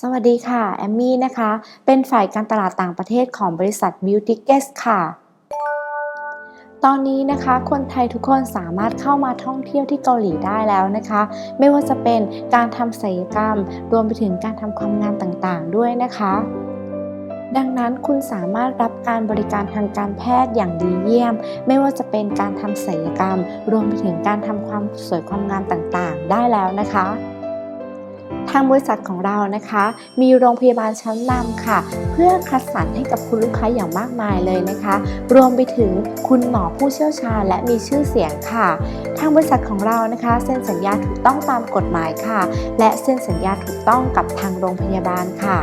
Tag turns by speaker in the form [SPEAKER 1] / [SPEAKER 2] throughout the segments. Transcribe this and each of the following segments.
[SPEAKER 1] สวัสดีค่ะ แอมมี่นะคะ เป็นฝ่ายการตลาดต่างประเทศของบริษัท Beauty Guest ค่ะ ตอนนี้นะคะ คนไทยทุกคนสามารถเข้ามาท่องเที่ยวที่เกาหลีได้แล้วนะคะ ไม่ว่าจะเป็นการทำศัลยกรรม รวมไปถึงการทำความงามต่างๆด้วยนะคะ ดังนั้นคุณสามารถรับการบริการทางการแพทย์อย่างดีเยี่ยม ไม่ว่าจะเป็นการทำศัลยกรรม รวมไปถึงการทำความสวยความงามต่างๆ ได้แล้วนะคะ ทางบริษัทของเรานะคะ มีโรงพยาบาลชั้นนำค่ะ เพื่อคัดสรรให้กับคุณลูกค้าอย่างมากมายเลยนะคะ รวมไปถึงคุณหมอผู้เชี่ยวชาญและมีชื่อเสียงค่ะ ทางบริษัทของเรานะคะ เซ็นสัญญาถูกต้องตามกฎหมายค่ะ และเซ็นสัญญาถูกต้องกับทางโรงพยาบาลค่ะ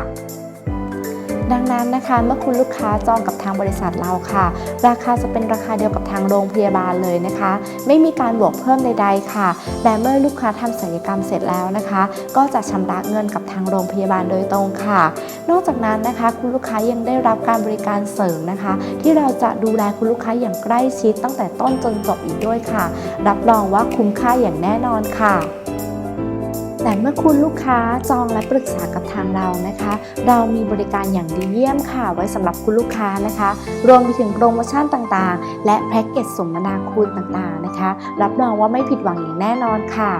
[SPEAKER 1] ดังนั้นนะคะ เมื่อคุณลูกค้าจองกับทางบริษัทเราค่ะ ราคาจะเป็นราคาเดียวกับทางโรงพยาบาลเลยนะคะ ไม่มีการบวกเพิ่มใดๆค่ะ และเมื่อลูกค้าทำศัลยกรรมเสร็จแล้วนะคะ ก็จะชำระเงินกับทางโรงพยาบาลโดยตรงค่ะ นอกจากนั้นนะคะ คุณลูกค้ายังได้รับการบริการเสริมนะคะ ที่เราจะดูแลคุณลูกค้าอย่างใกล้ชิดตั้งแต่ต้นจนจบอีกด้วยค่ะ รับรองว่าคุ้มค่าอย่างแน่นอนค่ะ แต่เมื่อคุณลูกค้าจองและปรึกษากับทางเรานะคะ เรามีบริการอย่างดีเยี่ยมค่ะไว้สำหรับคุณลูกค้านะคะ รวมไปถึงโปรโมชั่นต่างๆ และแพ็กเกจสมนาคุณต่างๆนะคะ รับรองว่าไม่ผิดหวังอย่างแน่นอนค่ะ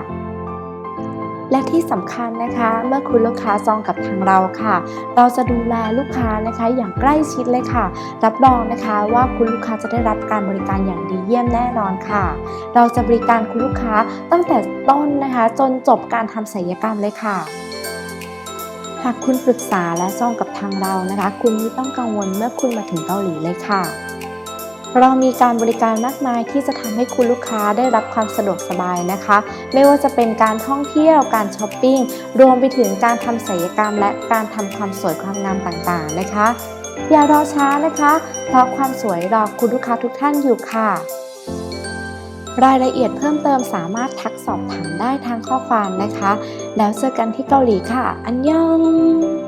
[SPEAKER 1] และที่สำคัญนะคะ เมื่อคุณลูกค้าจองกับทางเราค่ะ เราจะดูแลลูกค้านะคะอย่างใกล้ชิดเลยค่ะ รับรองนะคะว่าคุณลูกค้าจะได้รับการบริการอย่างดีเยี่ยมแน่นอนค่ะ เราจะบริการคุณลูกค้าตั้งแต่ต้นนะคะ จนจบการทำศัลยกรรมเลยค่ะหากคุณปรึกษาและจองกับทางเรานะคะ คุณไม่ต้องกังวลเมื่อคุณมาถึงเกาหลีเลยค่ะ เรามีการบริการมากมายที่จะทำให้คุณลูกค้าได้รับความสะดวกสบายนะคะ ไม่ว่าจะเป็นการท่องเที่ยวการช้อปปิ้งรวมไปถึงการทำศัลยกรรม และการทำความสวยความงามต่างๆนะคะ อย่ารอช้านะคะ เพราะความสวยรอคุณลูกค้าทุกท่านอยู่ค่ะรายละเอียดเพิ่มเติมสามารถทักสอบถามได้ทางข้อความนะคะ แล้วเจอกันที่เกาหลีค่ะ อันยอง